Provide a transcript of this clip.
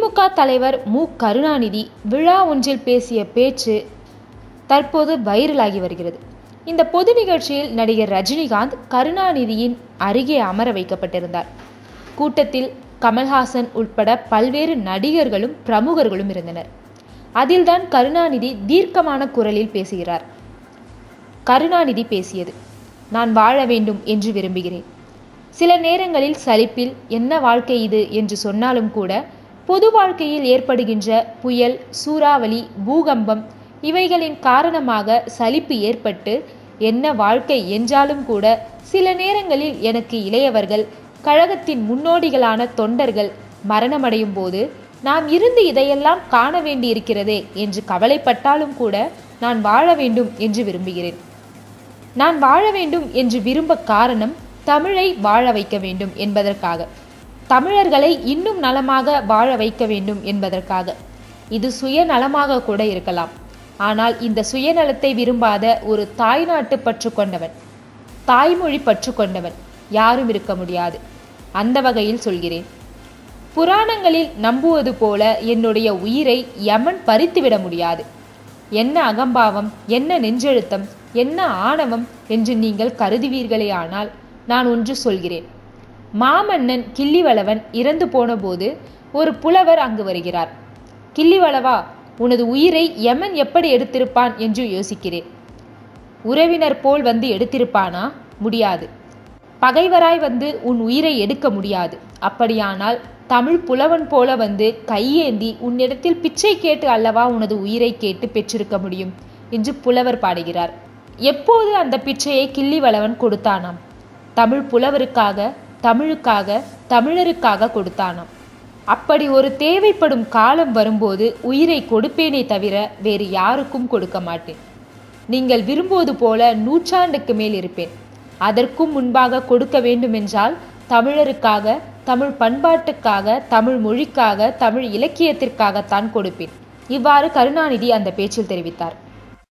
திமுக தலைவர் மு. கருணாநிதி விழா ஒன்றில் பேசிய பேச்சு தற்போது வைரலாகி வருகிறது. இந்த பொது நிகழ்ச்சியில் நடிகர் ரஜினிகாந்த் கருணாநிதியின் அருகே அமர வைக்கப்பட்டிருந்தார். கூட்டத்தில் கமல்ஹாசன் உட்பட பல்வேறு நடிகர்களும் பிரமுகர்களும் இருந்தனர். அதில்தான் கருணாநிதி தீர்க்கமான குரலில் பேசுகிறார். கருணாநிதி பேசியது நான் வாழ வேண்டும் என்று விரும்புகிறேன். சில நேரங்களில் சலிப்பில் என்ன வாழ்க்கை இது? என்று சொன்னாலும் கூட பொது வாழ்க்கையில் ஏற்படுகின்ற புயல் சூறாவளி பூகம்பம் இவைகளின் காரணமாக சலிப்பு ஏற்பட்டு என்ன வாழ்க்கை என்றாலும் கூட சில நேரங்களில் எனக்கு இளையவர்கள் கழகத்தின் முன்னோடிகளான தொண்டர்கள் மரணமடையும் போது நாம் இருந்து இதையெல்லாம் காண வேண்டியிருக்கிறதே என்று கவலைப்பட்டாலும் கூட நான் வாழ வேண்டும் என்று விரும்புகிறேன். நான் வாழ வேண்டும் என்று விரும்ப காரணம் தமிழை வாழ வைக்க வேண்டும் என்பதற்காக. தமிழர்களை இன்னும் நலமாக வாழ வைக்க வேண்டும் என்பதற்காக. இது சுயநலமாக கூட இருக்கலாம். ஆனால் இந்த சுயநலத்தை விரும்பாத ஒரு தாய்நாட்டு பற்று கொண்டவன் தாய்மொழி பற்று கொண்டவன் யாரும் இருக்க முடியாது. அந்த வகையில் சொல்கிறேன். புராணங்களில் நம்புவது போல என்னுடைய உயிரை யமன் பறித்துவிட முடியாது. என்ன அகம்பாவம் என்ன நெஞ்செழுத்தம் என்ன ஆணவம் என்று நீங்கள் கருதுவீர்களே ஆனால் நான் ஒன்று சொல்கிறேன். மாமன்னன் கிள்ளிவளவன் இறந்து போனபோது ஒரு புலவர் அங்கு வருகிறார். கிள்ளிவளவா உனது உயிரை யமன் எப்படி எடுத்திருப்பான் என்று யோசிக்கிறேன். உறவினர் போல் வந்து எடுத்திருப்பானா? முடியாது. பகைவராய் வந்து உன் உயிரை எடுக்க முடியாது. அப்படியானால் தமிழ் புலவன் போல வந்து கையேந்தி உன்னிடத்தில் பிச்சை கேட்டு அல்லவா உனது உயிரை கேட்டு பெற்றிருக்க முடியும்? என்று புலவர் பாடுகிறார். எப்போது அந்த பிச்சையை கிள்ளிவளவன் கொடுத்தானாம்? தமிழ் புலவருக்காக தமிழுக்காக தமிழருக்காக கொடுத்தானாம். அப்படி ஒரு தேவைப்படும் காலம் வரும்போது உயிரை கொடுப்பேனே தவிர வேறு யாருக்கும் கொடுக்க மாட்டேன். நீங்கள் விரும்புவது போல நூற்றாண்டுக்கு மேல் இருப்பேன். அதற்கும் முன்பாக கொடுக்க வேண்டுமென்றால் தமிழருக்காக தமிழ் பண்பாட்டுக்காக தமிழ் மொழிக்காக தமிழ் இலக்கியத்திற்காகத்தான் கொடுப்பேன். இவ்வாறு கருணாநிதி அந்த பேச்சில் தெரிவித்தார்.